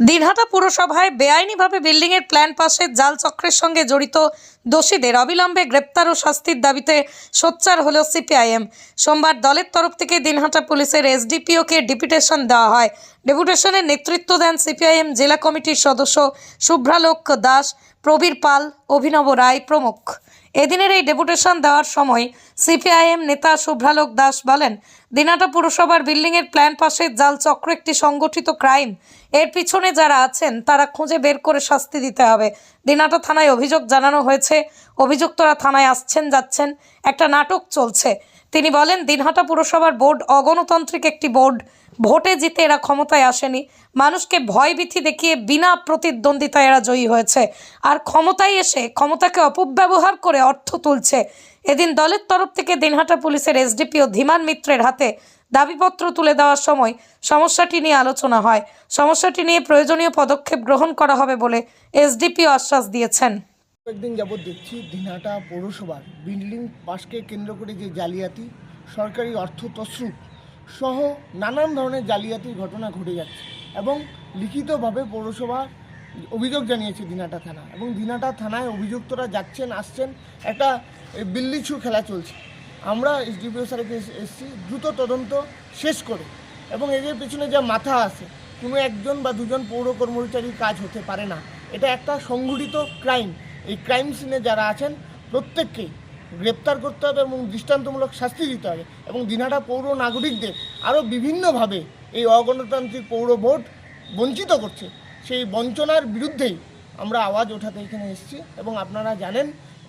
দিনহাটা পুরসভায় বেআইনিভাবে বিল্ডিংয়ের প্ল্যান পাশে জাল চক্রের সঙ্গে জড়িত দোষীদের অবিলম্বে গ্রেপ্তার ও শাস্তির দাবিতে সোচ্চার হল সিপিআইএম। সোমবার দলের তরফ থেকে দিনহাটা পুলিশের এসডিপিওকে ডেপুটেশন দেওয়া হয়। ডেপুটেশনের নেতৃত্ব দেন সিপিআইএম জেলা কমিটির সদস্য শুভ্রালোক দাস, প্রবীর পাল, অভিনব রায় প্রমুখ। এদিনের এই ডেপুটেশন দেওয়ার সময় সিপিআইএম নেতা শুভ্রালোক দাস বলেন, দিনাটা পুরসভার বিল্ডিংয়ের প্ল্যান পাশে জাল চক্র একটি সংগঠিত ক্রাইম। এর পিছনে যারা আছেন, তারা খুঁজে বের করে শাস্তি দিতে হবে। দিনাটা থানায় অভিযোগ জানানো হয়েছে। অভিযুক্তরা থানায় আসছেন, যাচ্ছেন। একটা নাটক চলছে। তিনি বলেন, দিনহাটা পুরসভার বোর্ড অগণতান্ত্রিক একটি বোর্ড। ভোটে জিতে এরা ক্ষমতায় আসেনি। মানুষকে ভয়ভীতি দেখিয়ে বিনা প্রতিদ্বন্দ্বিতায় এরা জয়ী হয়েছে। আর ক্ষমতায় এসে ক্ষমতাকে অপব্যবহার করে অর্থ তুলছে। এদিন দলের তরফ থেকে দিনহাটা পুলিশের এসডিপিও ধীমান মিত্রের হাতে দাবিপত্র তুলে দেওয়ার সময় সমস্যাটি নিয়ে আলোচনা হয়। সমস্যাটি নিয়ে প্রয়োজনীয় পদক্ষেপ গ্রহণ করা হবে বলে এসডিপিও আশ্বাস দিয়েছেন। কয়েকদিন যাবৎ দেখছি দিনহাটা পৌরসভার বিল্ডিং পাশকে কেন্দ্র করে যে জালিয়াতি, সরকারি অর্থ তসরুপ সহ নানান ধরনের জালিয়াতির ঘটনা ঘটে যাচ্ছে এবং লিখিতভাবে পৌরসভা অভিযোগ জানিয়েছে দিনাটা থানা এবং দিনাটা থানায় অভিযুক্তরা যাচ্ছেন, আসছেন, একটা বিল্লিছু খেলা চলছে। আমরা এসডিপিও স্যারকে এসেছি, দ্রুত তদন্ত শেষ করে এবং এদের পেছনে যা মাথা আছে, কোনো একজন বা দুজন পৌর কর্মচারীর কাজ হতে পারে না। এটা একটা সংগঠিত ক্রাইম। এই ক্রাইম সিনে যারা আছেন প্রত্যেককেই গ্রেপ্তার করতে হবে এবং দৃষ্টান্তমূলক শাস্তি দিতে হবে এবং দিনহাটা পৌর নাগরিকদের আরও বিভিন্নভাবে এই অগণতান্ত্রিক পৌর ভোট বঞ্চিত করছে। সেই বঞ্চনার বিরুদ্ধেই আমরা আওয়াজ ওঠাতে এখানে এসেছি এবং আপনারা জানেন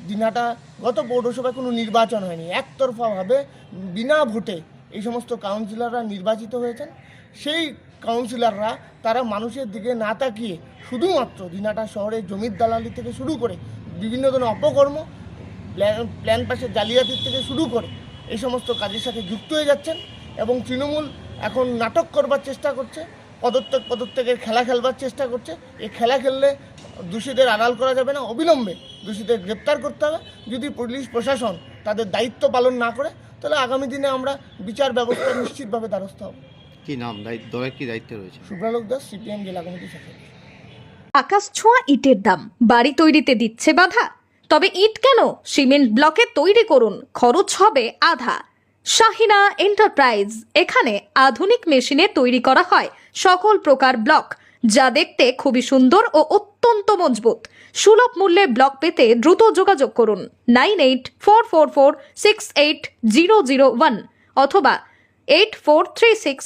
দিনহাটা গত পৌরসভায় কোনো নির্বাচন হয়নি। একতরফাভাবে বিনা ভোটে এই সমস্ত কাউন্সিলররা নির্বাচিত হয়েছেন। সেই কাউন্সিলররা তারা মানুষের দিকে না তাকিয়ে শুধুমাত্র দিনাটা শহরে জমির দালালি থেকে শুরু করে বিভিন্ন ধরনের অপকর্ম, প্ল্যান প্ল্যান পাশে জালিয়াতির থেকে শুরু করে এই সমস্ত কাজের সাথে যুক্ত হয়ে যাচ্ছেন এবং তৃণমূল এখন নাটক করবার চেষ্টা করছে, পদত্যাগ, পদত্যাগের খেলা খেলবার চেষ্টা করছে। এই খেলা খেললে দোষীদের আড়াল করা যাবে না, অবিলম্বে দোষীদের গ্রেপ্তার করতে হবে। যদি পুলিশ, প্রশাসন তাদের দায়িত্ব পালন না করে, তাহলে আগামী দিনে আমরা বিচার ব্যবস্থা নিশ্চিতভাবে দ্বারস্থ হব। কি নাম দলের কি দায়িত্ব রয়েছে? সুব্রালোক দাস সিপিএম জেলা কমিটি সেক্রেটারি আকাশ ছোঁয়া ইটের দাম বাড়ি তৈরিতে দিচ্ছে বাধা। তবে ইট কেন? সিমেন্ট ব্লকে তৈরি করুন খরচ হবে আধা। শাহিনা এন্টারপ্রাইজ এখানে আধুনিক মেশিনে তৈরি করা হয় সকল প্রকার ব্লক যা দেখতে খুবই সুন্দর ও অত্যন্ত মজবুত। সুলভ মূল্যে ব্লক পেতে দ্রুত যোগাযোগ করুন nine eight four four four six eight zero zero one অথবা eight four three six